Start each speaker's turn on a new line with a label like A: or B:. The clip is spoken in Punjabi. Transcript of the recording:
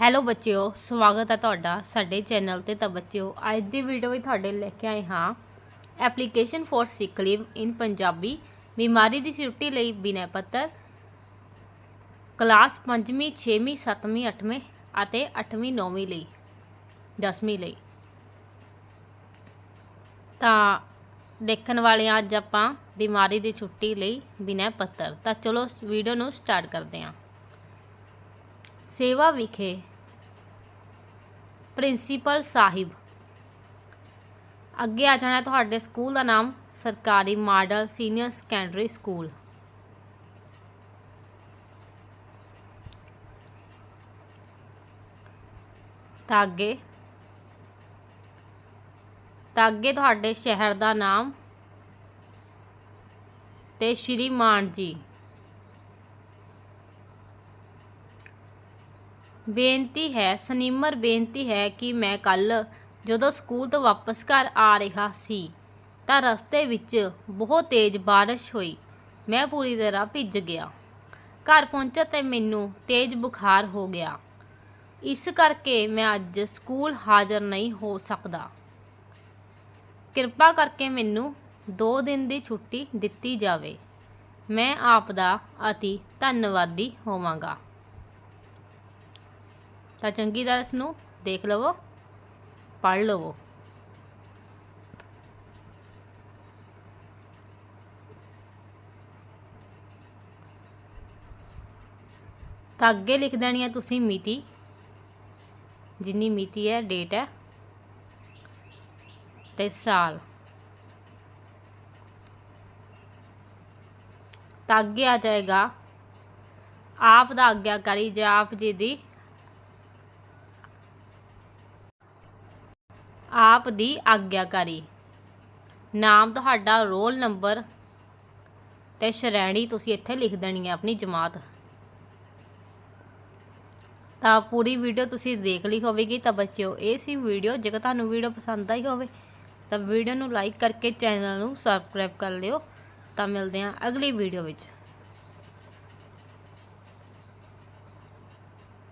A: ਹੈਲੋ ਬੱਚਿਓ, ਸਵਾਗਤ ਹੈ ਤੁਹਾਡਾ ਸਾਡੇ ਚੈਨਲ ਤੇ। ਤਾਂ ਬੱਚਿਓ, ਅੱਜ ਦੀ ਵੀਡੀਓ ਵਿੱਚ ਤੁਹਾਡੇ ਲੈ ਕੇ ਆਏ ਹਾਂ application for sick leave in Punjabi. ਬਿਮਾਰੀ ਦੀ ਛੁੱਟੀ ਲਈ ਬਿਨੈ ਪੱਤਰ। ਕਲਾਸ 5ਵੀਂ 6ਵੀਂ 7ਵੀਂ 8ਵੀਂ ਅਤੇ 8ਵੀਂ 9ਵੀਂ ਲਈ 10ਵੀਂ ਲਈ। ਤਾਂ ਦੇਖਣ ਵਾਲੇ ਹਾਂ ਅੱਜ ਆਪਾਂ ਬਿਮਾਰੀ ਦੀ ਛੁੱਟੀ ਲਈ ਬਿਨੈ ਪੱਤਰ। ਤਾਂ ਚਲੋ ਵੀਡੀਓ ਨੂੰ ਸਟਾਰਟ ਕਰਦੇ ਹਾਂ। ਸੇਵਾ ਵਿਖੇ ਪ੍ਰਿੰਸੀਪਲ ਸਾਹਿਬ। ਅੱਗੇ ਆ ਜਾਣਾ ਤੁਹਾਡੇ ਸਕੂਲ ਦਾ ਨਾਮ, ਸਰਕਾਰੀ ਮਾਡਲ ਸੀਨੀਅਰ ਸੈਕੰਡਰੀ ਸਕੂਲ। ਤਾਂ ਅੱਗੇ ਤਾਂ ਅੱਗੇ ਤੁਹਾਡੇ ਸ਼ਹਿਰ ਦਾ ਨਾਮ ਤੇ ਸ਼੍ਰੀਮਾਨ ਜੀ। ਬੇਨਤੀ ਹੈ, ਸਨੀਮਰ ਬੇਨਤੀ ਹੈ ਕਿ ਮੈਂ ਕੱਲ ਜਦੋਂ ਸਕੂਲ ਤੋਂ ਵਾਪਸ ਘਰ ਆ ਰਿਹਾ ਸੀ ਤਾਂ ਰਸਤੇ ਵਿੱਚ ਬਹੁਤ ਤੇਜ਼ ਬਾਰਿਸ਼ ਹੋਈ। ਮੈਂ ਪੂਰੀ ਤਰ੍ਹਾਂ ਭਿੱਜ ਗਿਆ। ਘਰ ਪਹੁੰਚਿਆ ਤੇ ਮੈਨੂੰ ਤੇਜ਼ ਬੁਖਾਰ ਹੋ ਗਿਆ। ਇਸ ਕਰਕੇ ਮੈਂ ਅੱਜ ਸਕੂਲ ਹਾਜ਼ਰ ਨਹੀਂ ਹੋ ਸਕਦਾ। ਕਿਰਪਾ ਕਰਕੇ ਮੈਨੂੰ 2 ਦਿਨ ਦੀ ਛੁੱਟੀ ਦਿੱਤੀ ਜਾਵੇ। ਮੈਂ ਆਪ ਦਾ ਅਤੀ ਧੰਨਵਾਦੀ ਹੋਵਾਂਗਾ। ਤਾਂ ਚੰਗੀ ਤਰ੍ਹਾਂ ਇਸ ਨੂੰ ਦੇਖ ਲਵੋ, ਪੜ੍ਹ ਲਵੋ। ਤਾਂ ਅੱਗੇ ਲਿਖ ਦੇਣੀ ਹੈ ਤੁਸੀਂ ਮਿਤੀ, ਜਿੰਨੀ ਮਿਤੀ ਹੈ, ਡੇਟ ਹੈ, ਤੇ ਸਾਲ। ਤਾਂ ਅੱਗੇ ਆ ਜਾਏਗਾ, ਆਪ ਦਾ ਆਗਿਆਕਾਰੀ ਜਾਂ ਆਪ ਜੀ ਦੀ ਆਪ ਦੀ ਆਗਿਆਕਾਰੀ। ਨਾਮ ਤੁਹਾਡਾ ਰੋਲ ਨੰਬਰ ਤੇ ਸ਼੍ਰੇਣੀ ਤੁਸੀਂ ਇੱਥੇ ਲਿਖ ਦੇਣੀ ਹੈ ਆਪਣੀ ਜਮਾਤ। ਤਾਂ ਪੂਰੀ ਵੀਡੀਓ ਤੁਸੀਂ ਦੇਖ ਲਈ ਹੋਵੇਗੀ, ਤਾਂ ਬੱਚਿਓ, ਇਹ ਸੀ ਵੀਡੀਓ। ਜੇਕਰ ਤੁਹਾਨੂੰ ਵੀਡੀਓ ਪਸੰਦ ਆਈ ਹੋਵੇ, ਤਾਂ ਵੀਡੀਓ ਨੂੰ ਲਾਈਕ ਕਰਕੇ ਚੈਨਲ ਨੂੰ ਸਬਸਕ੍ਰਾਈਬ ਕਰ ਲਿਓ। ਤਾਂ ਮਿਲਦੇ ਹਾਂ ਅਗਲੀ ਵੀਡੀਓ ਵਿੱਚ।